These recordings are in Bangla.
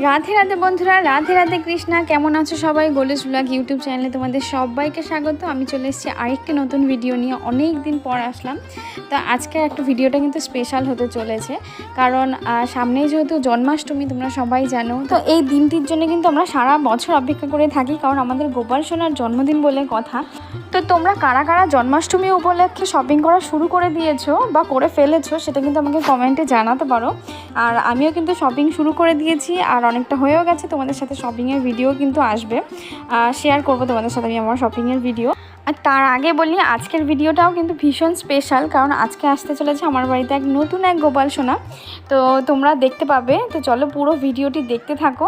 রাধে রাধে বন্ধুরা, রাধে রাধে কৃষ্ণা, কেমন আছো সবাই? গোলেস ব্লগ ইউটিউব চ্যানেলে তোমাদের সবাইকে স্বাগত। আমি চলে এসেছি আরেকটি নতুন ভিডিও নিয়ে, অনেক দিন পর আসলাম। তো আজকে একটা ভিডিওটা কিন্তু স্পেশাল হতে চলেছে। কারণ সামনেই যেহেতু জন্মাষ্টমী, তোমরা সবাই জানো। তো এই দিনটির জন্য কিন্তু আমরা সারা বছর অপেক্ষা করে থাকি, কারণ আমাদের গোপাল সোনার জন্মদিন বলে কথা। তো তোমরা কারা কারা জন্মাষ্টমী উপলক্ষে শপিং করা শুরু করে দিয়েছ বা করে ফেলেছো, সেটা কিন্তু আমাকে কমেন্টে জানাতে পারো। আর আমিও কিন্তু শপিং শুরু করে দিয়েছি, আর অনেকটা হয়েও গেছে। তোমাদের সাথে শপিংয়ের ভিডিও কিন্তু আসবে। শেয়ার করব তোমাদের সাথে আমি আমার শপিংয়ের ভিডিও আর তার আগে বলি, আজকের ভিডিওটাও কিন্তু ভীষণ স্পেশাল কারণ আজকে আসতে চলেছে আমার বাড়িতে এক নতুন এক গোপাল সোনা। তো তোমরা দেখতে পাবে, তো চলো পুরো ভিডিওটি দেখতে থাকো।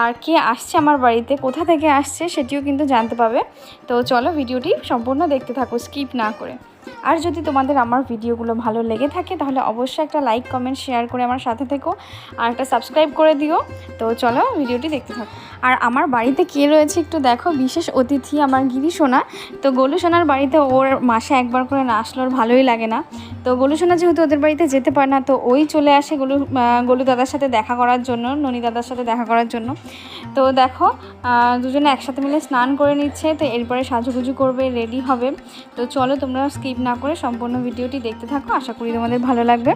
আর কে আসছে আমার বাড়িতে, কোথা থেকে আসছে, সেটিও কিন্তু জানতে পাবে। তো চলো ভিডিওটি সম্পূর্ণ দেখতে থাকো স্কিপ না করে। আর যদি তোমাদের আমার ভিডিওগুলো ভালো লেগে থাকে, তাহলে অবশ্যই একটা লাইক কমেন্ট শেয়ার করে আমার সাথে থেকো। আর একটা সাবস্ক্রাইব করে দিও। তো চলো ভিডিওটি দেখতে থাকো। আর আমার বাড়িতে কে রয়েছে একটু দেখো, বিশেষ অতিথি আমার গিরি সোনা। তো গোলু সোনার বাড়িতে ওর মাসে একবার করে না আসলে ওর ভালোই লাগে না। তো গোলু সোনা যেহেতু ওদের বাড়িতে যেতে পারে না, তো ওই চলে আসে গোলু গোলু দাদার সাথে দেখা করার জন্য, ননি দাদার সাথে দেখা করার জন্য। তো দেখো দুজনে একসাথে মিলে স্নান করে নিচ্ছে, তো এরপরে সাজুগুজু করবে রেডি হবে। তো চলো তোমরা স্কিপ না করে সম্পূর্ণ ভিডিওটি দেখতে থাকো, আশা করি তোমাদের ভালো লাগবে।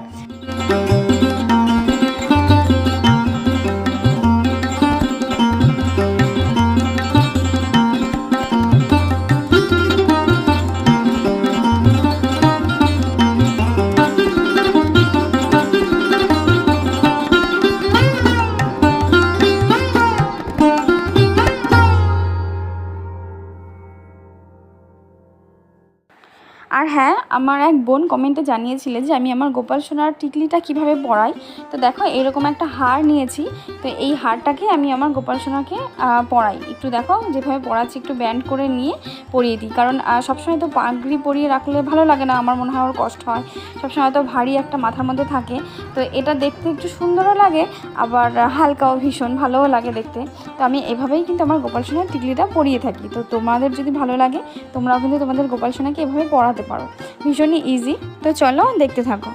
আর হ্যাঁ আমার এক বোন কমেন্টে জানিয়েছিলে যে আমি আমার গোপাল সোনার টিকলিটা কীভাবে পরাই। তো দেখো, এরকম একটা হার নিয়েছি। তো এই হারটাকে আমি আমার গোপাল সোনাকে পরাই। একটু দেখো, যেভাবে পরাচ্ছি, একটু ব্যান্ড করে নিয়ে পরিয়ে দিই। কারণ সবসময় তো পাগড়ি পরিয়ে রাখলে ভালো লাগে না, আমার মনে হয় ওর কষ্ট হয়। সবসময় তো ভারী একটা মাথার মধ্যে থাকে। তো এটা দেখতে একটু সুন্দরও লাগে, আবার হালকাও ভীষণ ভালোও লাগে দেখতে। তো আমি এভাবেই কিন্তু আমার গোপাল সোনার টিকলিটা পরিয়ে থাকি। তো তোমাদের যদি ভালো লাগে, তোমরাও কিন্তু তোমাদের গোপাল সোনাকে এভাবে পড়াতে পারো ভীষণই ইজি তো চলো দেখতে থাকো।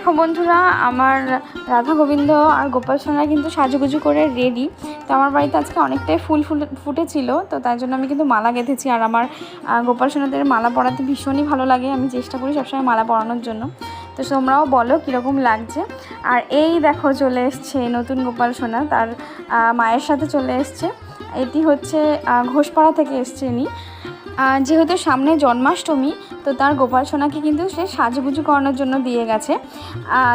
দেখো বন্ধুরা আমার রাধা গোবিন্দ আর গোপাল সোনা কিন্তু সাজুগুজু করে রেডি তো আমার বাড়িতে আজকে অনেকটাই ফুল ফুল ফুটেছিল তো তাই জন্য আমি কিন্তু মালা গেঁথেছি। আর আমার গোপাল সোনাদের মালা পরাতে ভীষণই ভালো লাগে। আমি চেষ্টা করি সবসময় মালা পরানোর জন্য। তো তোমরাও বলো কীরকম লাগছে। আর এই দেখো চলে এসছে নতুন গোপাল সোনা তার মায়ের সাথে চলে এসছে। এটি হচ্ছে ঘোষপাড়া থেকে এসছে আহ, যেহেতু সামনে জন্মাষ্টমী, তো তার গোপাল সোনাকে কিন্তু সে সাজুগুজু করানোর জন্য দিয়ে গেছে।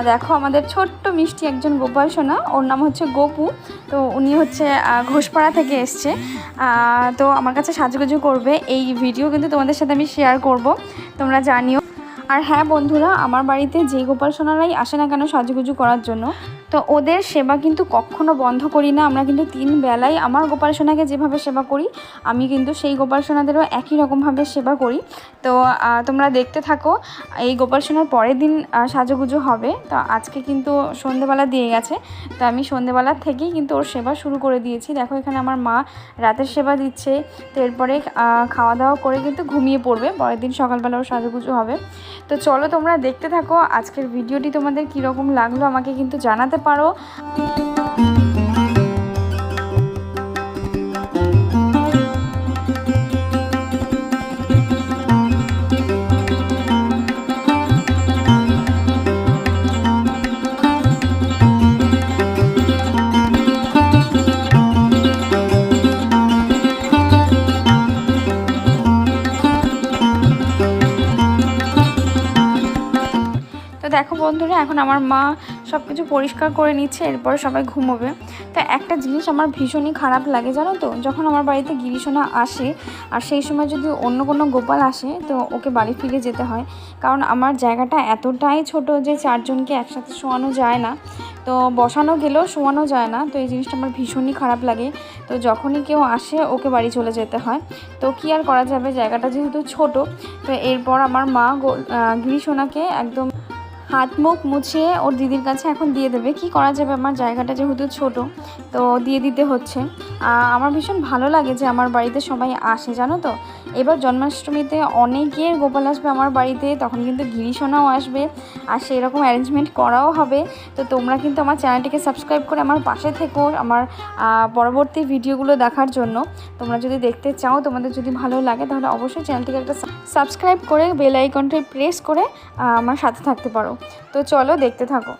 দেখো আমাদের ছোট্ট মিষ্টি একজন গোপাল সোনা, ওর নাম হচ্ছে গোপু। তো উনি হচ্ছে ঘোষপাড়া থেকে এসছে। তো আমার কাছে সাজুগুজু করবে। এই ভিডিও কিন্তু তোমাদের সাথে আমি শেয়ার করব, তোমরা জানিও। আর হ্যাঁ বন্ধুরা, আমার বাড়িতে যে গোপাল সোনারাই আসে না কেন সাজুগুজু করার জন্য তো ওদের সেবা কিন্তু কখনো বন্ধ করি না। আমরা কিন্তু তিন বেলায় আমার গোপাল সোনাকে যেভাবে সেবা করি, আমি কিন্তু সেই গোপাল সোনাদেরও একই রকমভাবে সেবা করি। তো তোমরা দেখতে থাকো, এই গোপাল সোনার পরের দিন সাজুগুজু হবে। তো আজকে কিন্তু সন্ধেবেলা দিয়ে গেছে। তো আমি সন্ধেবেলার থেকেই কিন্তু ওর সেবা শুরু করে দিয়েছি। দেখো, এখানে আমার মা রাতের সেবা দিচ্ছে। তো এরপরে খাওয়া দাওয়া করে কিন্তু ঘুমিয়ে পড়বে। পরের দিন সকালবেলা ওর সাজুগুজু হবে। তো চলো তোমরা দেখতে থাকো, আজকের ভিডিওটি তোমাদের কীরকম লাগল আমাকে কিন্তু জানাতে পারো। দেখো বন্ধুরা এখন আমার মা সব কিছু পরিষ্কার করে নিচ্ছে, এরপরে সবাই ঘুমোবে। তো একটা জিনিস আমার ভীষণই খারাপ লাগে, জানো তো? যখন আমার বাড়িতে গিরিশোনা আসে, আর সেই সময় যদি অন্য কোনো গোপাল আসে, তো ওকে বাড়ি ফিরে যেতে হয়। কারণ আমার জায়গাটা এতটাই ছোট যে চারজনকে একসাথে শোয়ানো যায় না। তো বসানো গেলেও শোয়ানো যায় না, তো এই জিনিসটা আমার ভীষণই খারাপ লাগে। তো যখনই কেউ আসে, ওকে বাড়ি চলে যেতে হয়। তো কী আর করা যাবে? জায়গাটা যেহেতু ছোট, তো এরপর আমার মা গিরিশোনাকে একদম হাত মুখ মুছিয়ে ওর দিদির কাছে এখন দিয়ে দেবে। কি করা যাবে? আমার জায়গাটা যেহেতু ছোট, তো দিয়ে দিতে হচ্ছে। আমার ভীষণ ভালো লাগে যে আমার বাড়িতে সবাই আসে, জানো তো? এবার জন্মাষ্টমীতে অনেকের গোপাল আসবে আমার বাড়িতে, তখন কিন্তু গিরিশোনাও আসবে, আর সেই রকম অ্যারেঞ্জমেন্ট করাও হবে। তো তোমরা কিন্তু আমার চ্যানেলটিকে সাবস্ক্রাইব করে আমার পাশে থেকো, আমার পরবর্তী ভিডিওগুলো দেখার জন্য। তোমরা যদি দেখতে চাও, তোমাদের যদি ভালো লাগে, তাহলে অবশ্যই চ্যানেলটিকে একটা সাবস্ক্রাইব করে বেল আইকনটি প্রেস করে আমার সাথে থাকতে পারো। তো চলো দেখতে থাকো।